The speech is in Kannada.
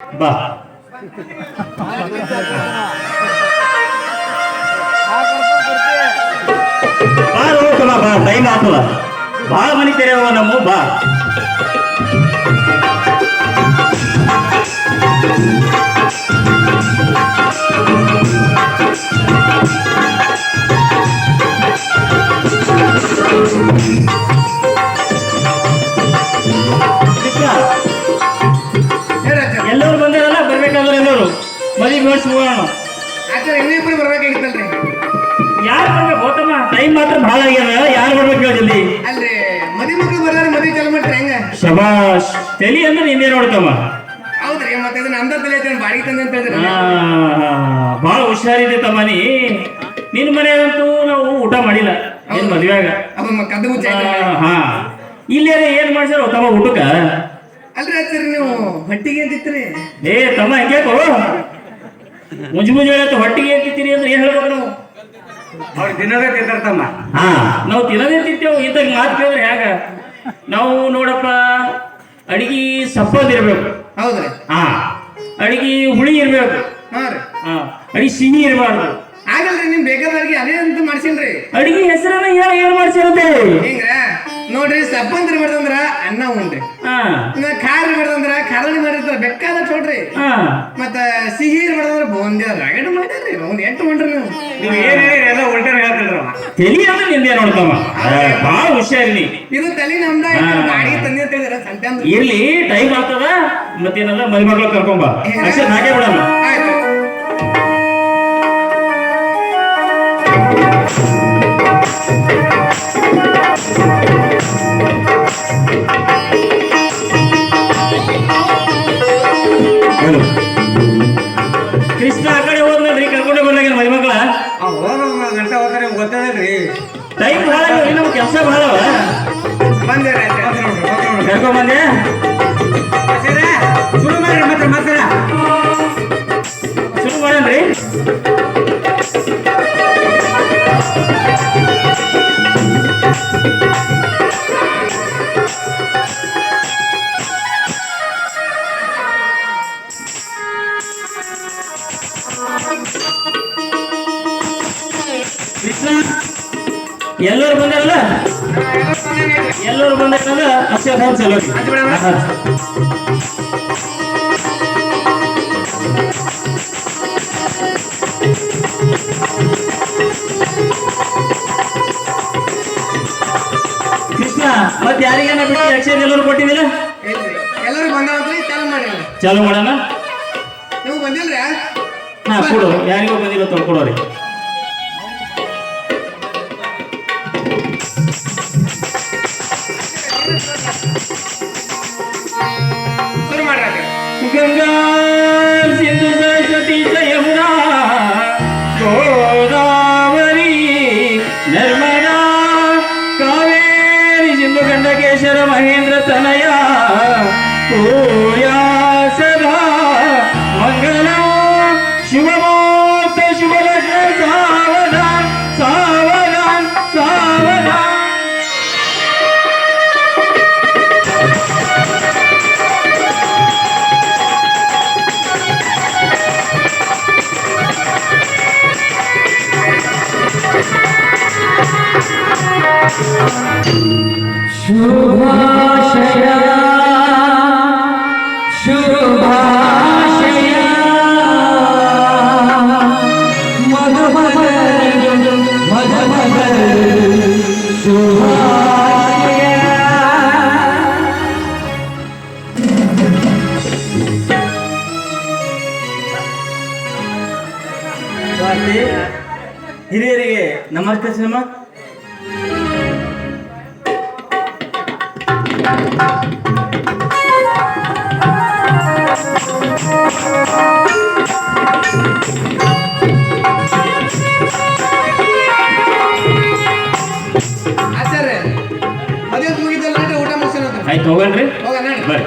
ಬಾ ಬಾ ಹೋಗ್ತಲ್ಲ ಬಾ ಟೈಮ್ ಆತಲ್ಲ ಭಾಳ ಮನಿ ತೆರೆಯವ ನಮ್ಮ ಬಾ ಮಾಡಿಸಿ ಹೋಗೋಣ ಆಚಾರ ಇನ್ನಿಬ್ರು ಬರ್ಬೇಕಾಗಿತ್ತಲ್ರಿ. ಯಾರು ಬರ್ಬೇಕು ಹೋತಮ್ಮ? ಟೈಮ್ ಮಾತ್ರ ಭಾಳ ಆಗ್ಯಾರ ಯಾರು ಬರ್ಬೇಕು ಹೇಳಿ ಜಲ್ದಿ ಅಲ್ರಿ ಮದಿ ಮಕ್ಳು ಬರ್ಲಾರ ಮದಿ ಚಾಲು ಮಾಡ್ರಿ ಹೆಂಗ? ಶಬಾಷ್. ತಲಿ ಅಂದ್ರೆ ನಿಂದೇ ನೋಡ್ತಮ್ಮ. ಹೌದ್ರಿ ಮತ್ತೆ ಇದನ್ನ ಅಂದ ತಲೆ ಐತೆ ಬಾಡಿಗೆ ತಂದೆ ಅಂತ ಹೇಳಿದ್ರಿ. ಭಾಳ ಹುಷಾರಿದೆ ತಮ್ಮ ನೀ. ನಿನ್ನ ಮನೆಯಂತೂ ನಾವು ಊಟ ಮಾಡಿಲ್ಲ. ಏನ್ ಮದ್ವೆಯಾಗ ಕದ್ದು ಹಾ. ಇಲ್ಲೇ ಏನ್ ಮಾಡ್ಸಾರ ತಮ್ಮ ಊಟಕ್ಕ? ಅಲ್ರಿ ಆಚಾರ ನೀವು ಹೊಟ್ಟಿಗೆ ಅಂತಿತ್ರಿ. ಏ ತಮ್ಮ ಹೆಂಗೆ ಮುಂಜು ಮುಂಜು ಹೇಳತ್ತು ಹೊಟ್ಟಿಗೆ ಅಂತಿತ್ತೀರಿ ಅಂದ್ರೆ ಏನ್ ಹೇಳ್ಬೇಕು ನಾವು? ಅವ್ರು ದಿನವೇ ತಿಂತಾರತಮ್ಮ ಹಾ ನಾವು ತಿನ್ನದೇ ತಿಂತೇವೆ ಇದ್ದಾಗ ಮಾತು ಕೇಳಿದ್ರೆ ಹೇಗ? ನಾವು ನೋಡಪ್ಪ ಅಡಿಗೆ ಸಪ್ಪದಿರ್ಬೇಕು ಹೌದ್ರಿ. ಹಾ ಅಡಿಗೆ ಹುಳಿ ಇರ್ಬೇಕು. ಹಾ ರೀ. ಹಾ ಅಡಿಗೆ ಸಿಹಿ ಇರಬಾರ್ದು. ಆಗಲ್ರಿ ನಿಮ್ ಬೇಕಾದವ್ರಿಗೆ ಅದೇ ಅಂತ ಮಾಡ್ಸಿನ್ರಿ ಅಡಿಗೆ ಹೆಸರನ್ನ ಹೇಳ ಏನ್ ಮಾಡ್ಸಿರುತ್ತೆ. ಹಿಂಗ್ರ? ನೋಡ್ರಿ ಸಪ್ಪಂದ್ರಿ ಮಾಡ್ದಂದ್ರ ಅನ್ನ ಉಣ್ರಿ. ಇನ್ನ ಖಾರ ಮಾಡ್ದಂದ್ರ ಖಾರಣಿ ಮಾಡಿರ್ತಾರ ಬೆಕ್ಕಾದ ಚೋಡ್ರಿ ಮತ್ತ ಸಿಹಿ ಮಾಡಿದ್ರ ಬೋಂದಿ ರಗಡ್ ಮಾಡ್ಯಾರ್ರಿ ಅವ್ನ್ ಎಟ್ಟು ಮಾಡ್ರಿ ನೀವು. ನೀವು ಏನ್ ಹೇಳಿ ಎಲ್ಲ ಉಲ್ಟಾ ಹೇಳ್ತಿದ್ರಮ್ಮ ತಲಿ ಅಂದ್ರೆ ನಿಂದೆ ನೋಡ್ತಮ್ಮ. ಭಾಳ ಹುಷಾರಿ ನೀ ಇದು ತಲೆ ನಮ್ದ ಹಾ. ಬಾಡಿಗೆ ತಂದೆ ಅಂತ ಹೇಳಿದ್ರ ಸಂತೆ ಇರ್ಲಿ ಟೈಮ್ ಆಗ್ತದ ಮತ್ತೇನಲ್ಲ ಮದುಮಗಳು ಕರ್ಕೊಂಬ ಅಷ್ಟೇ ಹಾಗೆ ಬಿಡಮ್ಮ ಹೇಳು ಕೃಷ್ಣ ಆ ಕಡೆ ಹೋದ್ನಲ್ರಿ ಕರ್ಕೊಂಡೆ ಬರ್ಲಾಗ ಮದುಮಗಳ ಹೋಗ ಗಂಟೆ ಹೋದ್ರೆ ಗೊತ್ತದಲ್ರಿ. ಟೈಮ್ ಭಾಳ ನಮ್ಮ ಕೆಲಸ ಭಾಳ ಬಂದೆ ಕರ್ಕೊಂಡ್ ಬಂದೆ? ಮತ್ತೆ ಮತ್ತೆ. ಶುರು ಎಲ್ಲರೂ ಬಂದಾರಲ್ಲ? ಎಲ್ಲರೂ ಬಂದಾರಲ್ಲ? ಅಷ್ಟೇ ಫೋನ್ ಚಲೋ ಹಾ. ಕೃಷ್ಣ ಮತ್ತೆ ಯಾರಿಗೇನ ಬಿಟ್ಟು ಅಕ್ಷರ ಎಲ್ಲರೂ ಕೊಟ್ಟಿದ್ದೀರ? ಎಲ್ಲರೂ ಬಂದಾವಂತ್ರಿ ಚಾಲು ಮಾಡಿ ಚಾಲು ಮಾಡೋಣ? ನೀವು ಬಂದಿಲ್ರಿ ಹಾ ಕೊಡು. ಯಾರಿಗೋ ಬಂದಿರೋ ತೊಳ್ಕೊಡೋರಿ गंगा सिंधु सरस्वती च यमुना गोदावरी नर्मदा कावेरी सिंधु गंडकेश्वर महेंद्र तनय ಶುಭಾಶಯ. ಶುಭಾಶಯ. ಮಧು ಮಧ ಮಧ ಮಧ ಶುಭಾಶಯ ಹಿರಿಯರಿಗೆ ನಮಸ್ತೆ ಸಿನಿಮಾ ಆಯ್ತು ಹೋಗಣ್ರಿ ಹೋಗೋಣ ಬರ್ರಿ.